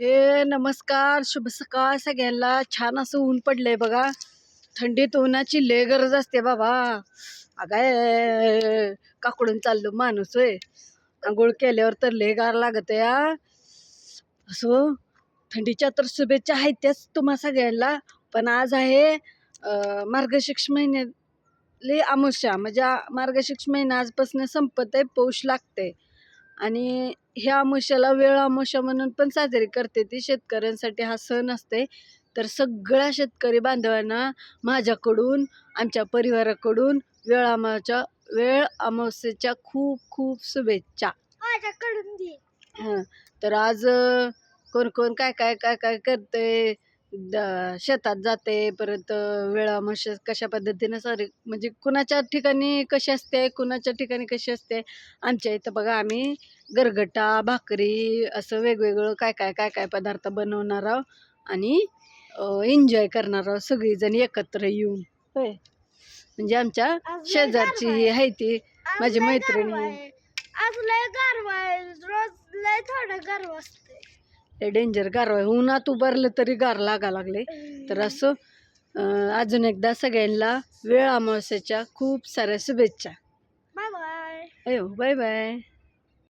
हे नमस्कार शुभ सकाळ सगळ्यांना. छान असं ऊन पडलंय बघा. थंडीत उन्हाची लय गरज असते बाबा. अगाय काकडून चाललो माणूस होय. आंघोळ केल्यावर तर लय गार लागत या असं थंडीच्या तर शुभेच्छा आहेत त्याच तुम्हा सगळ्यांना. पण आज आहे अं, मार्गशीर्ष महिन्यातली अमावस्या म्हणजे मार्गशीर्ष महिना आजपासून संपत आहे पौष लागते आणि ह्या अमावस्याला वेळ अमावस्या म्हणून पण साजरी करते ती. शेतकऱ्यांसाठी हा सण असते. तर सगळ्या शेतकरी बांधवांना माझ्याकडून आमच्या परिवाराकडून वेळ अमावच्या वेळ अमावस्येच्या खूप खूप शुभेच्छा. माझ्याकडून दे. हं. तर आज कोण कोण काय काय काय काय करते द- शेतात जाते परत वेळा मश कशा पद्धतीनं सारी म्हणजे कुणाच्या ठिकाणी कशी असते कुणाच्या ठिकाणी कशी असते आमच्या इथं बघा आम्ही गरगटा भाकरी असं वेगवेगळं काय काय काय काय पदार्थ बनवणार आहोत आणि एन्जॉय करणार आहोत सगळीजण एकत्र येऊन. होय. म्हणजे आमच्या शेजारची ही आहे ती माझी मैत्रिणी. रोज लय थोडं गारवा असते लय डेंजर गार आहे उन्हात उभारलं तरी गार लागा लागले. तर असं अजून एकदा सगळ्यांना वेळ अमावस्याच्या खूप साऱ्या शुभेच्छा. Bye bye. अयो बाय बाय.